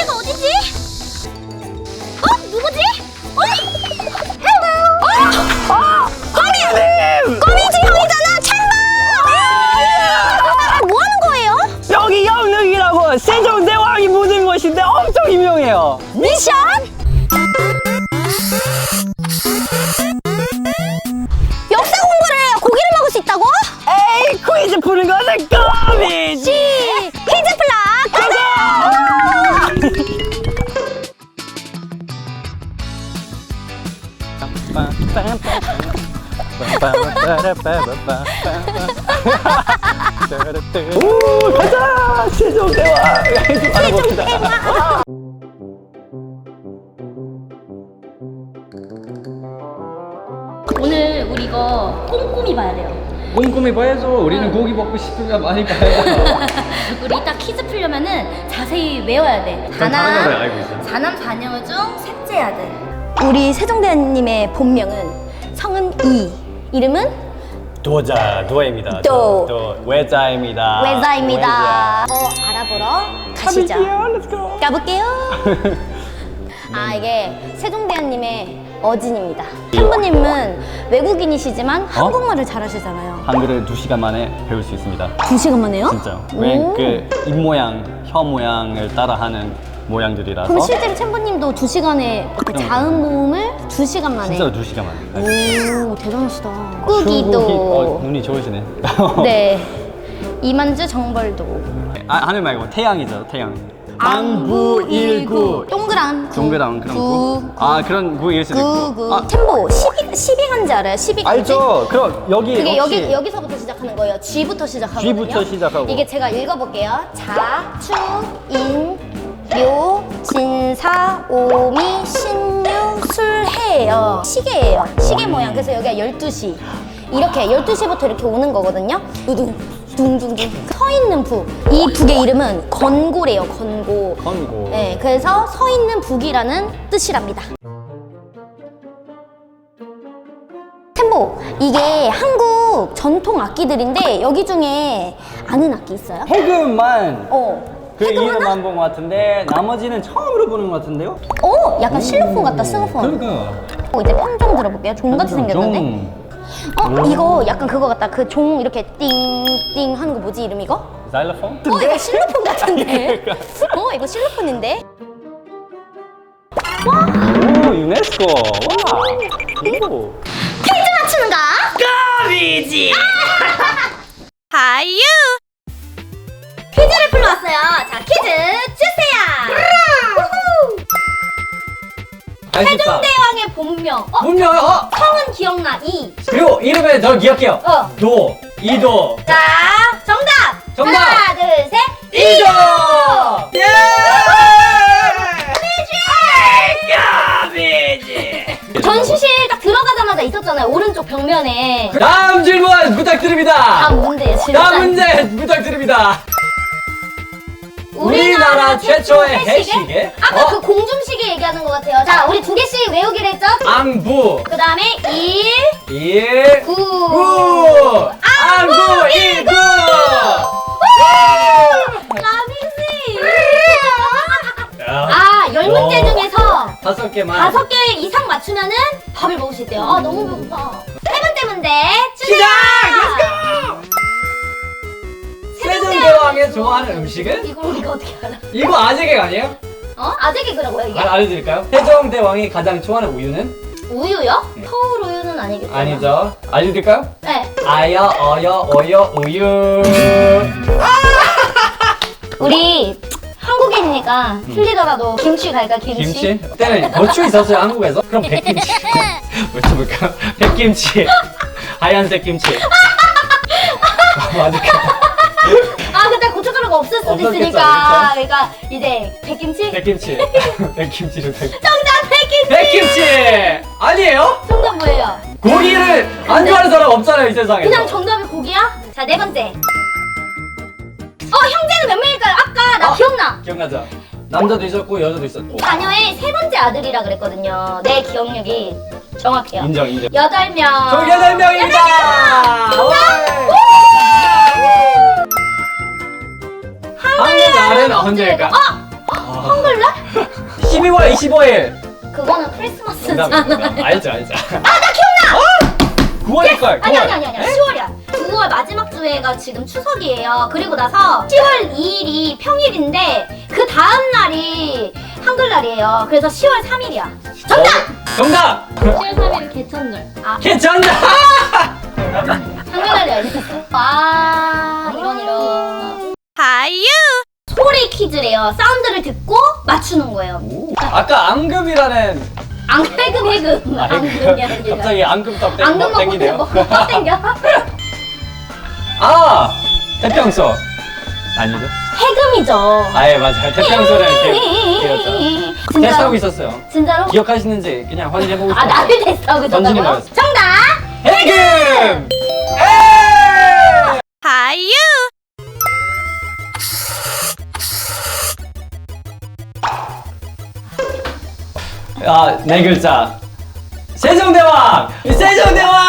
여기가 어디지? 어? 누구지? 어? 헬로! 어? 거미! 거미지 형이잖아! 찰마! 뭐 하는 거예요? 여기 영릉이라고 세종 대왕이 묻은 곳인데 엄청 유명해요. 미션? 역사 공부를 해야 고기를 먹을 수 있다고? 에이 퀴즈 푸는 것은 껌 오 가자 세종대왕 알아봅시다. 오늘 우리 이거 꼼꼼히 봐야 돼요. 꼼꼼히 봐야죠. 우리는 고기 먹고 싶으면 많이 봐야죠. 우리 이따 퀴즈 풀려면은 자세히 외워야 돼. 거를 알고 있어요. 사남 사녀 중 셋째 아들. 우리 세종대왕님의 본명은 성은 이. 이름은 도자 도입니다. 도. 도 외자입니다. 외자입니다. 어 알아보러 가시죠. 가볼게요. 아 이게 세종대왕님의 어진입니다. 템버님은 외국인이시지만 한국말을 잘하시잖아요. 한글을 두 시간 만에 배울 수 있습니다. 두 시간 만에요? 진짜. 오. 왜그 입 모양, 혀 모양을 따라하는 모양들이라서. 그럼 실제로 챔버님도 두 시간에 그 응. 자음 모음을 두 시간 만에. 진짜로 두 시간 만에. 네. 오 대단하시다. 끄기도. 어, 눈이 좋으시네. 네. 이만주 정벌도. 아, 하늘 말고 태양이죠, 태양. 안부일구. 동그란 구. 동그란 그런 구. 구. 아, 그런 구일 수도 구, 있고. 구. 아, 템보 12, 12간지 알아요? 12간지? 알죠. 그럼 여기 그게 여기 여기서부터 시작하는 거예요. G부터 시작하거든요. G부터 시작하고. 이게 제가 읽어볼게요. 자, 추, 인, 요, 진사, 오미, 신유, 술, 해예요. 시계예요. 시계 모양. 그래서 여기가 12시. 이렇게 12시부터 이렇게 오는 거거든요. 두둥, 둥둥둥. 서 있는 북. 이 북의 이름은 건고래요. 건고. 건고. 네, 그래서 서 있는 북이라는 뜻이랍니다. 템보, 이게 한국 전통 악기들인데 여기 중에 아는 악기 있어요? 해금만 어. 그 하나? 이름만 본것 같은데 나머지는 처음으로 보는 것 같은데요? 어, 약간 실로폰 같다, 실로폰. 그러니까. 어, 이제 평종 들어볼게요. 종같이 생겼는데. 좀 어, 이거 약간 그거 같다. 그 종 이렇게 띵띵 하는 거 뭐지 이름 이거? 자일로폰? 어, 이거 실로폰 같은데. 어, 이거 실로폰인데. 오 유네스코. 와. 오. 퀴즈 맞추는가? 까비지. 하유! 퀴즈를 풀러왔어요. 자, 퀴즈 주세요! 세종대왕의 본명. 어? 분명 어 성은 기억나, 이. 그리고 이름에 저 기억해요. 어. 도 이도 자, 정답! 정답! 하나, 둘, 셋! 이도. 예. 까비지. 전시실 딱 들어가자마자 있었잖아요. 오른쪽 벽면에. 다음 질문 부탁드립니다. 다음 문제 진짜. 다음 문제 부탁드립니다. 우리나라 최초의 해시계? 아까 어? 그 공중시계 얘기하는 것 같아요. 자, 우리 두 개씩 외우기로 했죠? 앙부 그 다음에 1, 1 9. 9 앙부 19 라빈씨! 아, 열 문제 어. 중에서 다섯 개만 다섯 개 이상 맞추면은 밥을 먹을 수 있대요. 아, 너무 배고파. 세 번째 문제 주세요! 시작! 세종 좋아하는 음식은? 이걸 우리가 어떻게 알아? 이거 아재객 아니에요? 어? 아재 개그라고요, 이게? 아, 알려드릴까요? 세종대왕이 가장 좋아하는 우유는? 우유요? 네. 서울 우유는 아니겠죠? 아니죠 알려드릴까요? 네. 아여 어여 어여 우유 우리 한국인이니까 틀리더라도 김치 갈까, 김치? 김치? 그때는 고추 있었어요 한국에서? 그럼 백김치 외쳐볼까요? 백김치 하얀색 김치 맞을까? 아, 고춧가루가 없을 수도 없었겠죠, 있으니까. 그러니까 이제 백김치? 백김치 백김치를 백... 정답 백김치! 백김치! 아니에요? 정답 뭐예요? 고기를 안 좋아하는 사람 없잖아요 이 세상에 그냥 정답이 고기야? 자, 네 번째. 어, 형제는 몇 명일까요? 아까 나 어. 기억나. 기억나죠? 남자도 있었고 여자도 있었고 자녀의 세 번째 아들이라 그랬거든요. 내 기억력이 정확해요. 인정 인정 여덟 명. 총 여덟 명입니다 한글 날은 언제일까? 어! 한글날? 12월 25일. 그거는 크리스마스잖아. 농담이에요. 알죠, 알죠. 아, 나 기억나! 9월일걸. 아니 아니 아니 아니 10월이야. 9월 마지막 주에가 지금 추석이에요. 그리고 나서 10월 2일이 평일인데 그 다음 날이 한글날이에요. 그래서 10월 3일이야. 정답! 정답! 10월 3일 개천절. 아 괜찮다! 한글날이 알겠어. 아 이런 이런. 하유. 소리 퀴즈래요. 사운드를 듣고 맞추는 거예요. 아까 앙금이라는 앙 해금 해금. 아, 앙금이 아니라. 갑자기 앙금 떡 땡- 앙금 뭐 먹고 땡기네요. 먹고 땡겨. 아! 태평소. 아니죠? 해금이죠. 아예 맞아요. 태평소를 이렇게. 진짜로? 테스트하고 있었어요. 진짜로? 기억하시는지 그냥 확인해보고 아 싶어요. 나를 테스트하고 던지는 있었다고요? 거였어. 정답! 해금! 하유! 아, 네 글자. 세종대왕! 세종대왕!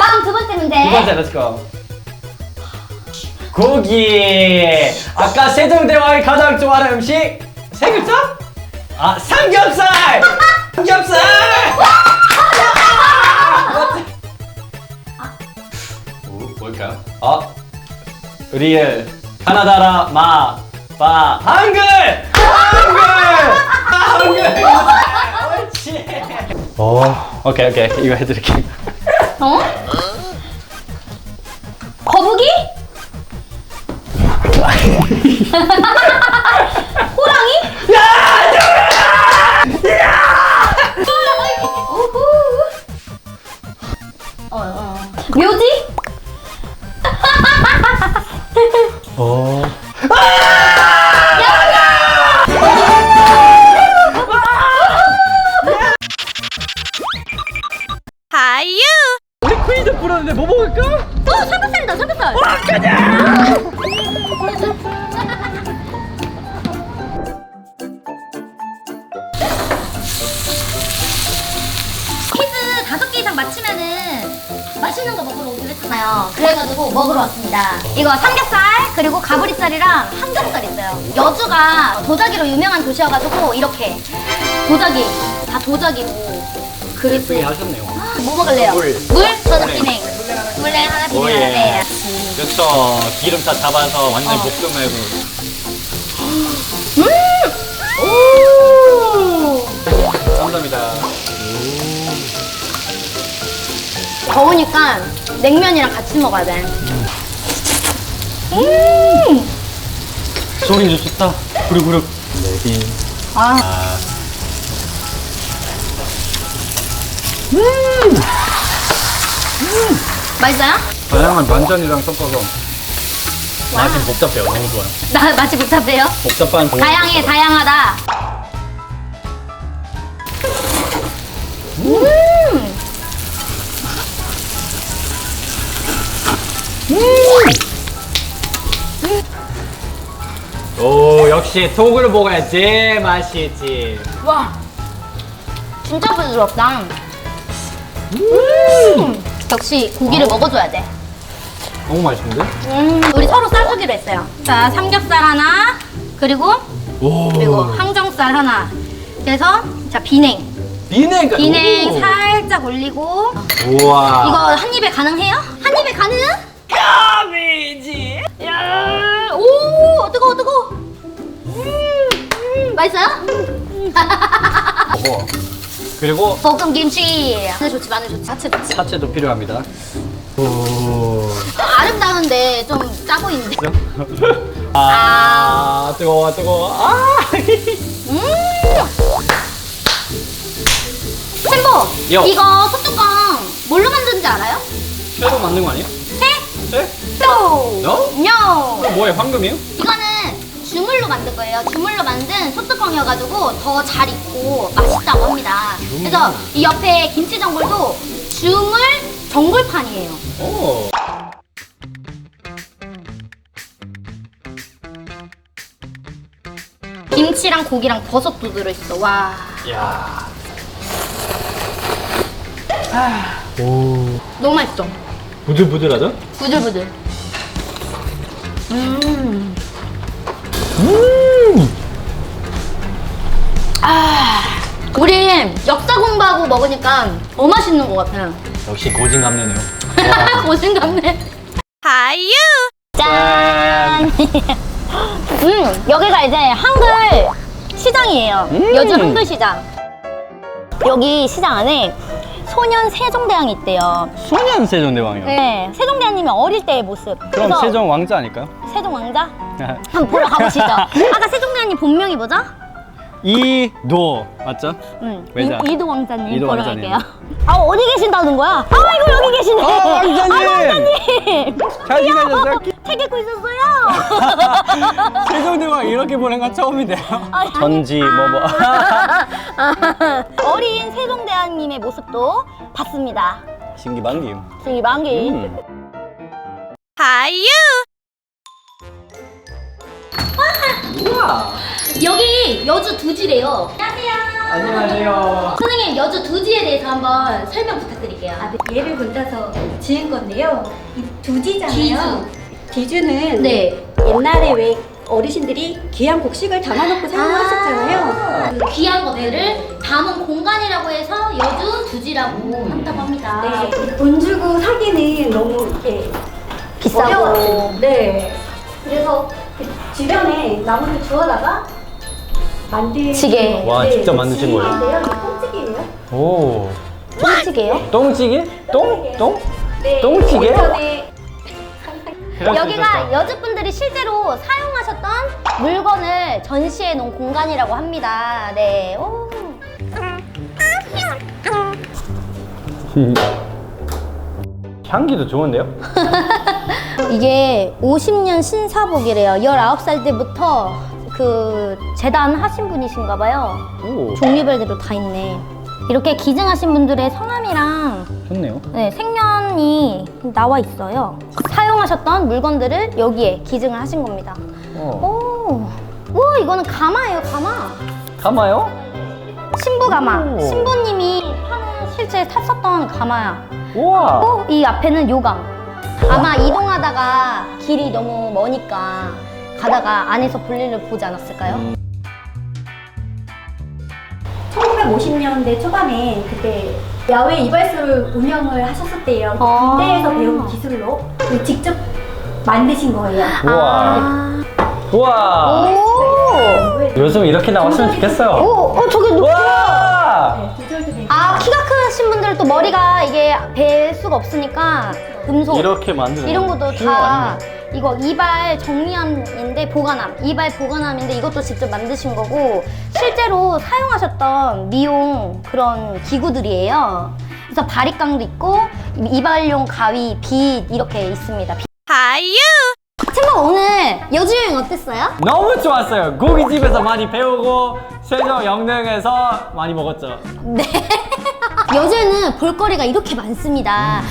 다음 두 번째 문제. 두 번째, 렛츠고. 고기. 아까 세종대왕이 가장 좋아하는 음식? 세 글자? 아, 삼겹살! 삼겹살! 오, 뭘까요? 아, 리을. 카나다라, 마, 바, 한글! 한글! 아, 한글! 옳지! 오, 오케이, 오케이. 이거 해드릴게요. 어? 거북이? 여주가 도자기로 유명한 도시여가지고 이렇게 도자기 다 도자기로 그릇에 하셨네요. 뭐 먹을래요? 물. 물? 저는 비냉. 물냉 하나 비냉 오, 하나. 예. 네. 그렇죠. 기름 다 잡아서 완전 어. 볶음하고. 음! 오! 감사합니다. 더우니까 냉면이랑 같이 먹어야 돼. 소리 좋다. 구르구르. 네. 아. 아. 맛있어요? 다양한 반찬이랑 섞어서 맛이 복잡해요. 너무 좋아요. 나 맛이 복잡해요? 복잡한 고 다양해, 다양하다. 음! 오 역시 톡을 먹어야지 맛이지. 와. 진짜 부드럽다. 음! 역시 고기를 먹어줘야 돼. 너무 맛있는데? 음, 우리 서로 싸주기로 했어요. 자, 삼겹살 하나, 그리고 오. 그리고 항정살 하나. 그래서 자 비냉, 비냉. 비냉 살짝 올리고 우와. 이거 한 입에 가능해요? 한 입에 가능? 까비지. 야, 오 뜨거 워 뜨거. 음, 음, 맛있어요? 음. 먹어. 그리고 볶음 김치. 마늘 좋지, 마늘 좋지. 자체 좋지. 사체도 필요합니다. 오. 아름다운데 좀짜 보이는데. 아, 뜨거워, 뜨거워. 아. 음. 요. 이거 소뚜껑 뭘로 만드는지 알아요? 새로 만든 거 아니에요? 새? 네? 또. 너? 뇨. 뭐예요? 황금이요? 이거는 주물로 만든 거예요. 주물로 만든 소뚜껑이어가지고 더 잘 익고 맛있다고 합니다. 그래서 이 옆에 김치 전골도 주물 전골판이에요. 오. 김치랑 고기랑 버섯도 들어있어. 와. 야. 오. 너무 맛있어. 부들부들하죠? 부들부들. 음. 음. 아, 우리 역사 공부하고 먹으니까 더 맛있는 것 같아요. 역시 고진감래네요. 고진감네. 하유. 짠. 음, 여기가 이제 한글 시장이에요. 음. 여주 한글 시장. 여기 시장 안에 소년 세종대왕이 있대요. 소년 세종대왕이요. 네, 세종대왕님이 어릴 때의 모습. 그럼 그래서 세종 왕자 아닐까요? 세종 왕자? 한번 보러 가보시죠. 아까 세종대왕님 본명이 뭐죠? 이도 맞죠? 응. 왜죠? 이, 도 왕자님 이도 보러 왕자님. 갈게요. 아 어디 계신다는 거야? 아 여기 계시네. 아, 왕자님! 아, 왕자님. 잘 지내셨어요? 책 읽고 있었어요. 세종대왕 이렇게 보는 건 처음인데요. 아, 전지 뭐 뭐. 어린 세종대왕님의 모습도 봤습니다. 신기반기. 저기 만기. 음. 여기 여주 두지래요. 안녕하세요. 안녕하세요. 여주 두지에 대해서 한번 설명 부탁드릴게요. 아, 네. 얘를 골라서 지은 건데요. 이 두지잖아요. 뒤주는 네. 옛날에 왜 어르신들이 귀한 곡식을 담아놓고 사용하셨잖아요. 그 귀한 것들을 담은 공간이라고 해서 여주 두지라고 한다고 합니다. 네, 돈 주고 사기는 너무 이렇게 비싸고. 어려웠어요. 네. 그래서 그 주변에 나무를 주워다가 만든 지게. 와, 직접 만드신 거예요? 오. 똥찌개요? 똥찌개? 똥? 똥? 네. 똥찌개? 여기가 여주분들이 실제로 사용하셨던 물건을 전시해 놓은 공간이라고 합니다. 네. 오. 향기도 좋은데요? 이게 50년 신사복이래요. 19살 때부터 그 재단 하신 분이신가 봐요. 오. 종류별대로 다 있네. 이렇게 기증하신 분들의 성함이랑 좋네요. 네, 생년이 나와 있어요. 사용하셨던 물건들을 여기에 기증을 하신 겁니다. 어. 오, 오 이거는 가마예요, 가마. 가마요? 신부 가마. 오. 신부님이 타는 실제 탔었던 가마야. 우와. 어, 이 앞에는 요강. 아마 이동하다가 길이 너무 머니까 가다가 안에서 볼일을 보지 않았을까요? 1950년대 초반에 그때 야외 이발소를 운영을 하셨었대요. 아. 군대에서 배운 기술로 직접 만드신 거예요. 우와. 우와. 아. 오! 요즘 이렇게 나왔으면 좋겠어요. 오, 어, 저게 누 우와. 되고 아, 키가 크신 분들은 또 머리가 이게 벨 수가 없으니까 금속. 이렇게 만드는 이런 것도 다? 이거 이발 정리함인데 보관함 이발 보관함인데 이것도 직접 만드신 거고 실제로 사용하셨던 미용 그런 기구들이에요 그래서 바리깡도 있고 이발용 가위 빗 이렇게 있습니다 하유 친구 오늘 여주 여행 어땠어요? 너무 좋았어요. 고깃집에서 많이 배우고 세종 영등에서 많이 먹었죠. 네. 여주에는 볼거리가 이렇게 많습니다.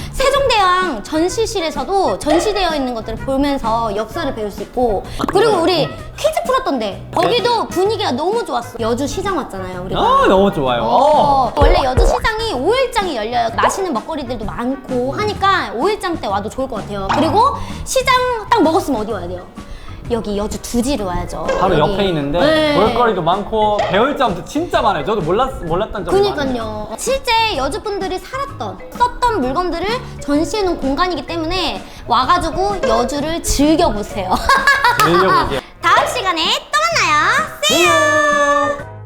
세종대왕 전시실에서도 전시되어 있는 것들을 보면서 역사를 배울 수 있고 그리고 우리 퀴즈 풀었던데 거기도 분위기가 너무 좋았어. 여주 시장 왔잖아요, 우리가. 아 너무 좋아요. 어, 원래 여주 시장이 5일장이 열려요. 맛있는 먹거리들도 많고 하니까 5일장 때 와도 좋을 것 같아요. 그리고 시장 딱 먹었으면 어디 와야 돼요? 여기 여주 두지로 와야죠. 바로 여기. 옆에 있는데 네. 볼거리도 많고 배울 점도 진짜 많아요. 저도 몰랐 몰랐던 점이 많아요. 그니까요. 실제 여주분들이 살았던, 썼던 물건들을 전시해 놓은 공간이기 때문에 와가지고 여주를 즐겨보세요. 즐겨보세요. 다음 시간에 또 만나요. See you!